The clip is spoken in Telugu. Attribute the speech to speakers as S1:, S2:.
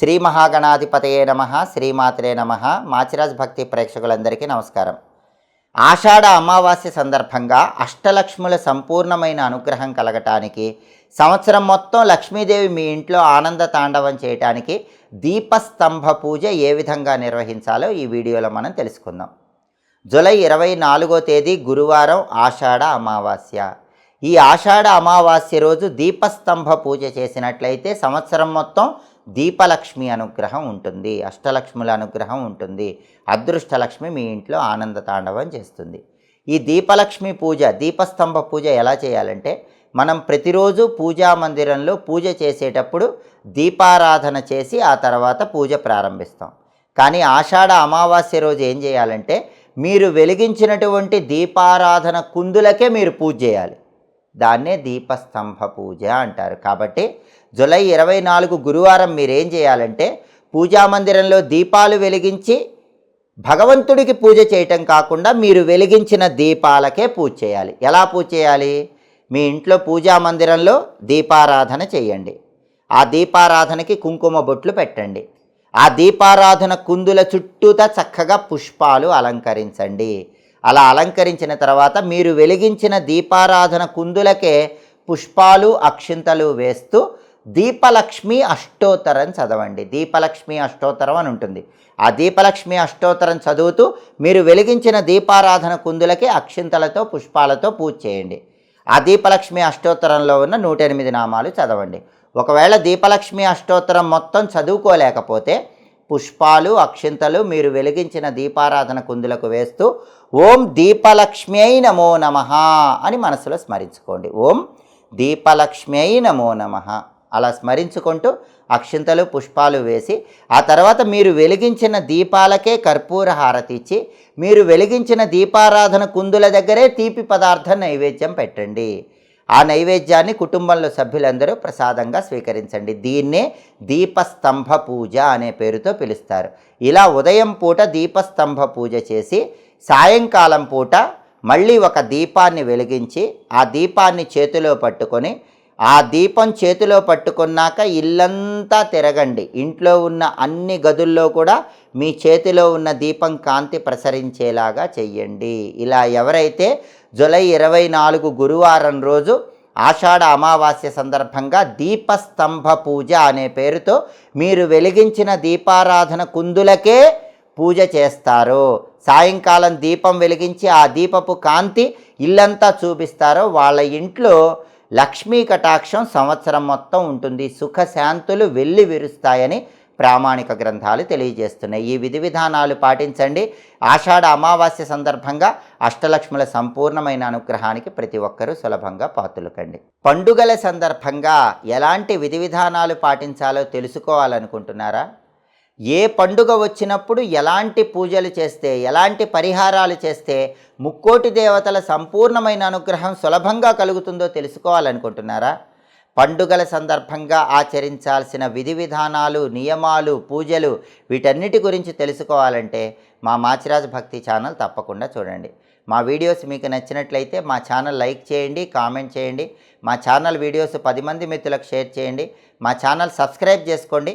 S1: శ్రీ మహాగణాధిపతయే నమ శ్రీమాత్రే నమ. మాచిరాజ్ భక్తి ప్రేక్షకులందరికీ నమస్కారం. ఆషాఢ అమావాస్య సందర్భంగా అష్టలక్ష్ముల సంపూర్ణమైన అనుగ్రహం కలగటానికి సంవత్సరం మొత్తం లక్ష్మీదేవి మీ ఇంట్లో ఆనంద తాండవం చేయటానికి దీపస్తంభ పూజ ఏ విధంగా నిర్వహించాలో ఈ వీడియోలో మనం తెలుసుకుందాం. జూలై ఇరవై నాలుగో తేదీ గురువారం ఆషాఢ అమావాస్య. ఈ ఆషాఢ అమావాస్య రోజు దీపస్తంభ పూజ చేసినట్లయితే సంవత్సరం మొత్తం దీపలక్ష్మి అనుగ్రహం ఉంటుంది అష్టలక్ష్ముల అనుగ్రహం ఉంటుంది అదృష్టలక్ష్మి మీ ఇంట్లో ఆనంద తాండవం చేస్తుంది. ఈ దీపలక్ష్మి పూజ దీపస్తంభ పూజ ఎలా చేయాలంటే మనం ప్రతిరోజు పూజా మందిరంలో పూజ చేసేటప్పుడు దీపారాధన చేసి ఆ తర్వాత పూజ ప్రారంభిస్తాం. కానీ ఆషాఢ అమావాస్య రోజు ఏం చేయాలంటే మీరు వెలిగించినటువంటి దీపారాధన కుందులకే మీరు పూజ చేయాలి. దాన్నే దీపస్తంభ పూజ అంటారు. కాబట్టి జూలై ఇరవై నాలుగు గురువారం మీరేం చేయాలంటే పూజా మందిరంలో దీపాలు వెలిగించి భగవంతుడికి పూజ చేయటం కాకుండా మీరు వెలిగించిన దీపాలకే పూజ చేయాలి. ఎలా పూజ చేయాలి? మీ ఇంట్లో పూజా మందిరంలో దీపారాధన చేయండి. ఆ దీపారాధనకి కుంకుమ బొట్లు పెట్టండి. ఆ దీపారాధన కుందుల చుట్టూతా చక్కగా పుష్పాలు అలంకరించండి. అలా అలంకరించిన తర్వాత మీరు వెలిగించిన దీపారాధన కుందులకే పుష్పాలు అక్షింతలు వేస్తూ దీపలక్ష్మి అష్టోత్తరం చదవండి. దీపలక్ష్మి అష్టోత్తరం అని ఉంటుంది. ఆ దీపలక్ష్మి అష్టోత్తరం చదువుతూ మీరు వెలిగించిన దీపారాధన కుందులకి అక్షింతలతో పుష్పాలతో పూజ చేయండి. ఆ దీపలక్ష్మి అష్టోత్తరంలో ఉన్న నూట ఎనిమిది నామాలు చదవండి. ఒకవేళ దీపలక్ష్మి అష్టోత్తరం మొత్తం చదువుకోలేకపోతే పుష్పాలు అక్షింతలు మీరు వెలిగించిన దీపారాధన కుందులకు వేస్తూ ఓం దీపలక్ష్మ్యై నమో నమ అని మనసులో స్మరించుకోండి. ఓం దీపలక్ష్మ్యై నమో నమ అలా స్మరించుకుంటూ అక్షింతలు పుష్పాలు వేసి ఆ తర్వాత మీరు వెలిగించిన దీపాలకే కర్పూర హారతి ఇచ్చి మీరు వెలిగించిన దీపారాధన కుందుల దగ్గరే తీపి పదార్థం నైవేద్యం పెట్టండి. ఆ నైవేద్యాన్ని కుటుంబంలో సభ్యులందరూ ప్రసాదంగా స్వీకరించండి. దీన్నే దీపస్తంభ పూజ అనే పేరుతో పిలుస్తారు. ఇలా ఉదయం పూట దీపస్తంభ పూజ చేసి సాయంకాలం పూట మళ్ళీ ఒక దీపాన్ని వెలిగించి ఆ దీపాన్ని చేతిలో పట్టుకొని ఆ దీపం చేతిలో పట్టుకున్నాక ఇల్లంతా తిరగండి. ఇంట్లో ఉన్న అన్ని గదుల్లో కూడా మీ చేతిలో ఉన్న దీపం కాంతి ప్రసరించేలాగా చెయ్యండి. ఇలా ఎవరైతే జూలై ఇరవై నాలుగు గురువారం రోజు ఆషాఢ అమావాస్య సందర్భంగా దీపస్తంభ పూజ అనే పేరుతో మీరు వెలిగించిన దీపారాధన కుందులకే పూజ చేస్తారో. సాయంకాలం దీపం వెలిగించి ఆ దీపపు కాంతి ఇల్లంతా చూపిస్తారో వాళ్ళ ఇంట్లో లక్ష్మీ కటాక్షం సంవత్సరం మొత్తం ఉంటుంది. సుఖశాంతులు వెళ్ళి విరుస్తాయని ప్రామాణిక గ్రంథాలు తెలియజేస్తున్నాయి. ఈ విధి విధానాలు పాటించండి. ఆషాఢ అమావాస్య సందర్భంగా అష్టలక్ష్ముల సంపూర్ణమైన అనుగ్రహానికి ప్రతి ఒక్కరూ సులభంగా పాతులకండి. పండుగల సందర్భంగా ఎలాంటి విధి విధానాలు పాటించాలో తెలుసుకోవాలనుకుంటున్నారా? ఏ పండుగ వచ్చినప్పుడు ఎలాంటి పూజలు చేస్తే ఎలాంటి పరిహారాలు చేస్తే ముక్కోటి దేవతల సంపూర్ణమైన అనుగ్రహం సులభంగా కలుగుతుందో తెలుసుకోవాలనుకుంటున్నారా? పండుగల సందర్భంగా ఆచరించాల్సిన విధి విధానాలు నియమాలు పూజలు వీటన్నిటి గురించి తెలుసుకోవాలంటే మా మాచిరాజ్ భక్తి ఛానల్ తప్పకుండా చూడండి. మా వీడియోస్ మీకు నచ్చినట్లయితే మా ఛానల్ లైక్ చేయండి కామెంట్ చేయండి. మా ఛానల్ వీడియోస్ పది మంది మిత్రులకు షేర్ చేయండి. మా ఛానల్ సబ్స్క్రైబ్ చేసుకోండి.